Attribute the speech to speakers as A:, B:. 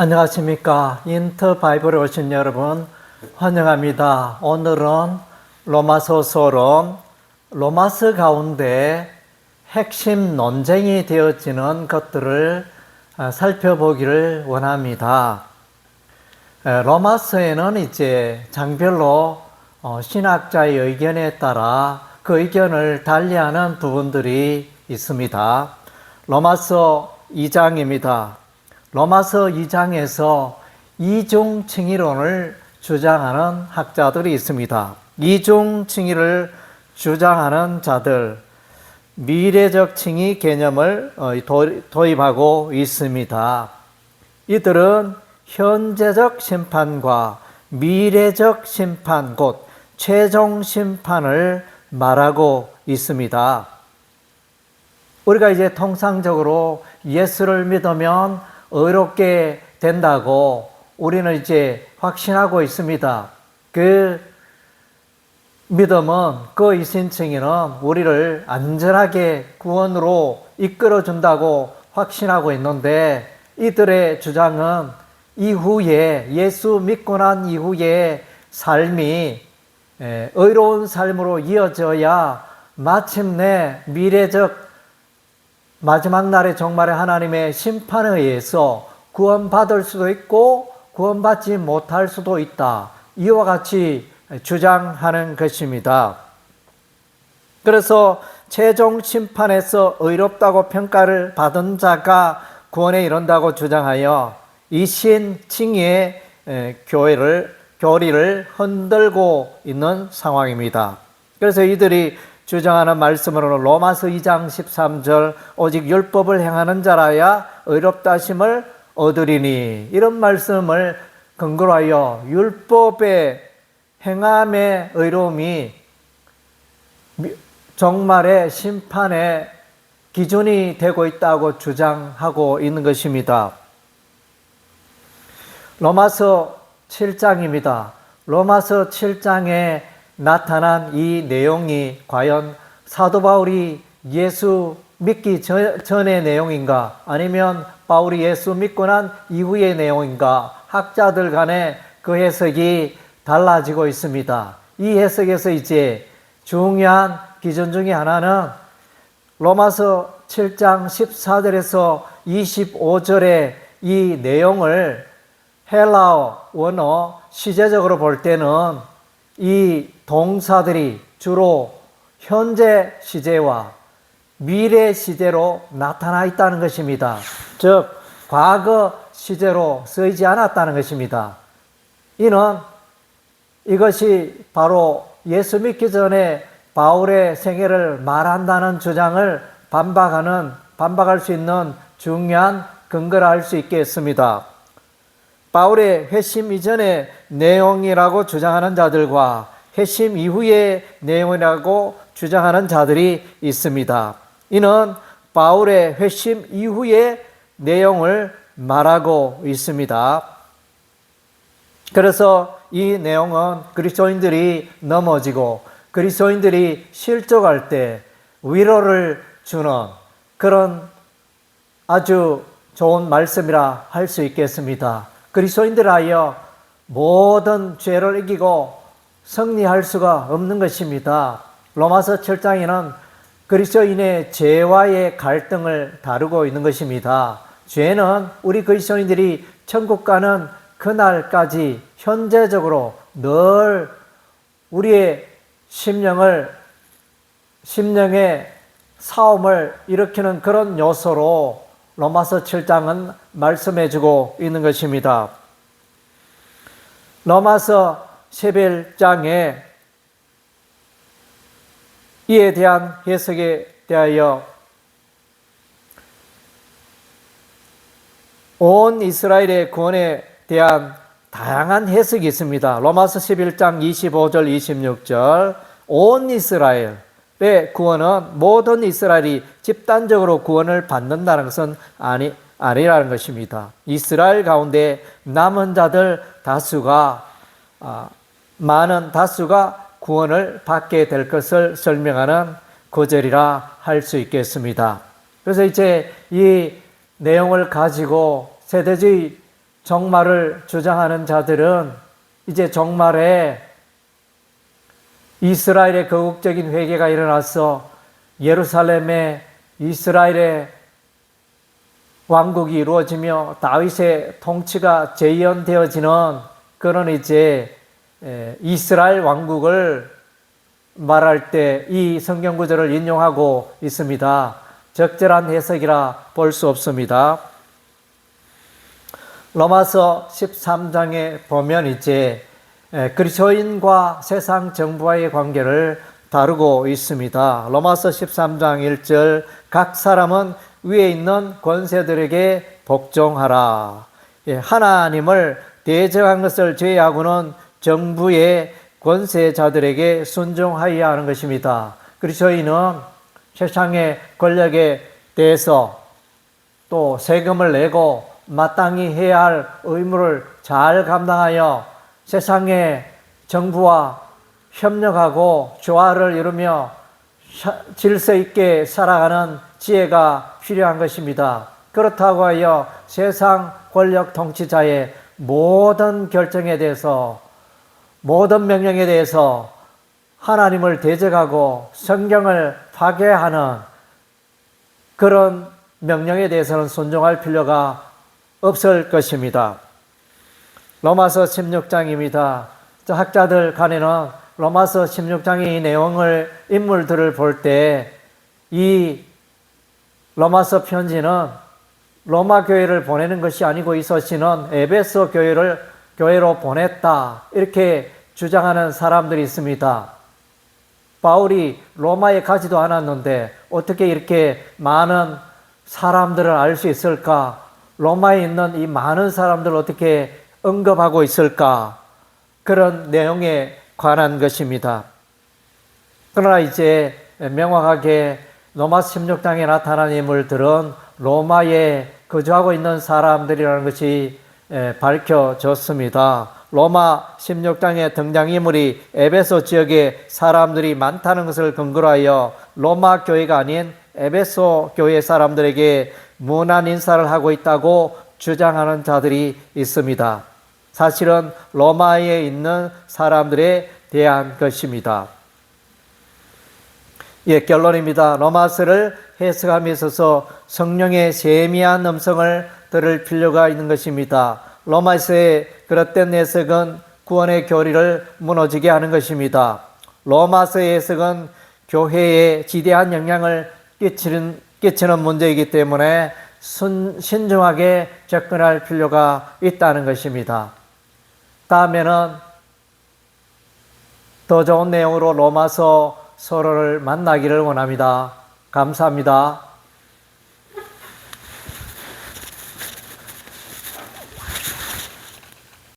A: 안녕하십니까. 인터 바이블에 오신 여러분 환영합니다. 오늘은 로마서 소론, 로마서 가운데 핵심 논쟁이 되어지는 것들을 아, 살펴보기를 원합니다. 에, 로마서에는 이제 장별로 어, 신학자의 의견에 따라 그 의견을 달리하는 부분들이 있습니다. 로마서 2장입니다. 로마서 2장에서 이중칭의론을 주장하는 학자들이 있습니다. 이중칭의를 주장하는 자들, 미래적 칭의 개념을 어, 도- 도입하고 있습니다. 이들은 현재적 심판과 미래적 심판, 곧 최종 심판을 말하고 있습니다. 우리가 이제 통상적으로 예수를 믿으면 의롭게 된다고 우리는 이제 확신하고 있습니다. 그 믿음은 그 이신칭이는 우리를 안전하게 구원으로 이끌어 준다고 확신하고 있는데 이들의 주장은 이후에 예수 믿고 난 이후에 삶이 에, 의로운 삶으로 이어져야 마침내 미래적 마지막 날에 정말의 하나님의 심판에 의해서 구원받을 수도 있고 구원받지 못할 수도 있다. 이와 같이 주장하는 것입니다. 그래서 최종 심판에서 의롭다고 평가를 받은 자가 구원에 이른다고 주장하여 이신 칭의 에, 교회를 교리를 흔들고 있는 상황입니다. 그래서 이들이 주장하는 말씀으로는 로마서 2장 13절 오직 율법을 행하는 자라야 의롭다 하심을 얻으리니 이런 말씀을 근거로 하여 율법의 행함의 의로움이 미- 정말의 심판의 기준이 되고 있다고 주장하고 있는 것입니다. 로마서 7장입니다. 로마서 7장에 나타난 이 내용이 과연 사도 바울이 예수 믿기 전- 전의 내용인가 아니면 바울이 예수 믿고 난 이후의 내용인가 학자들 간에 그 해석이 달라지고 있습니다. 이 해석에서 이제 중요한 기준 중에 하나는 로마서 7장 14절에서 25절의 이 내용을 헬라어 원어 시제적으로 볼 때는 이 동사들이 주로 현재 시제와 미래 시제로 나타나 있다는 것입니다. 즉, 과거 시제로 쓰이지 않았다는 것입니다. 이는 이것이 바로 예수 믿기 전에 바울의 생애를 말한다는 주장을 반박하는, 반박할 수 있는 중요한 근거라 할 수 있겠습니다. 바울의 회심 이전의 내용이라고 주장하는 자들과 회심 이후의 내용이라고 주장하는 자들이 있습니다. 이는 바울의 회심 이후의 내용을 말하고 있습니다. 그래서 이 내용은 그리스도인들이 넘어지고 그리스도인들이 실족할 때 위로를 주는 그런 아주 좋은 말씀이라 할 수 있겠습니다. 그리스도인들 하여 모든 죄를 이기고 승리할 수가 없는 것입니다. 로마서 7장에는 그리스도인의 죄와의 갈등을 다루고 있는 것입니다. 죄는 우리 그리스도인들이 천국 가는 그날까지 현재적으로 늘 우리의 심령을 심령의 싸움을 일으키는 그런 요소로 로마서 7장은 말씀해 주고 있는 것입니다. 로마서 11장에 이에 대한 해석에 대하여 온 이스라엘의 구원에 대한 다양한 해석이 있습니다. 로마서 11장 25절 26절 온 이스라엘의 구원은 모든 이스라엘이 집단적으로 구원을 받는다는 것은 아니 아니라는 것입니다. 이스라엘 가운데 남은 자들 다수가 아, 많은 다수가 구원을 받게 될 것을 설명하는 구절이라 할 수 있겠습니다. 그래서 이제 이 내용을 가지고 세대주의 정말을 주장하는 자들은 이제 정말에 이스라엘의 거국적인 회개가 일어나서 예루살렘에 이스라엘의 왕국이 이루어지며 다윗의 통치가 재현되어지는 그런 이제 에, 이스라엘 왕국을 말할 때 이 성경 구절을 인용하고 있습니다. 적절한 해석이라 볼 수 없습니다. 로마서 13장에 보면 이제 에, 그리스도인과 세상 정부와의 관계를 다루고 있습니다. 로마서 13장 1절 각 사람은 위에 있는 권세들에게 복종하라. 예, 하나님을 대적한 것을 제외하고는 정부의 권세자들에게 순종하여야 하는 것입니다. 그리스도인은 세상의 권력에 대해서 또 세금을 내고 마땅히 해야 할 의무를 잘 감당하여 세상의 정부와 협력하고 조화를 이루며 샤- 질서 있게 살아가는 지혜가 필요한 것입니다. 그렇다고 하여 세상 권력 통치자의 모든 결정에 대해서 모든 명령에 대해서 하나님을 대적하고 성경을 파괴하는 그런 명령에 대해서는 순종할 필요가 없을 것입니다. 로마서 16장입니다. 저 학자들 간에는 로마서 16장의 이 내용을 인물들을 볼 때 이 로마서 편지는 로마 교회를 보내는 것이 아니고 이 서신은 에베소 교회를 교회로 보냈다 이렇게 주장하는 사람들이 있습니다. 바울이 로마에 가지도 않았는데 어떻게 이렇게 많은 사람들을 알 수 있을까? 로마에 있는 이 많은 사람들을 어떻게 언급하고 있을까? 그런 내용에 관한 것입니다. 그러나 이제 명확하게 로마 16장에 나타난 인물 들은 로마에 거주하고 있는 사람들이라는 것이 에, 밝혀졌습니다. 로마 16장의 등장인물이 에베소 지역에 사람들이 많다는 것을 근거로 하여 로마 교회가 아닌 에베소 교회 사람들에게 무난 인사를 하고 있다고 주장하는 자들이 있습니다. 사실은 로마에 있는 사람들에 대한 것입니다. 예, 결론입니다. 로마서를 해석함에 있어서 성령의 세미한 음성을 들을 필요가 있는 것입니다. 로마서의 그릇된 해석은 구원의 교리를 무너지게 하는 것입니다. 로마서의 해석은 교회에 지대한 영향을 끼치는, 끼치는 문제이기 때문에 순, 신중하게 접근할 필요가 있다는 것입니다. 다음에는 더 좋은 내용으로 로마서 서로를 만나기를 원합니다. 감사합니다.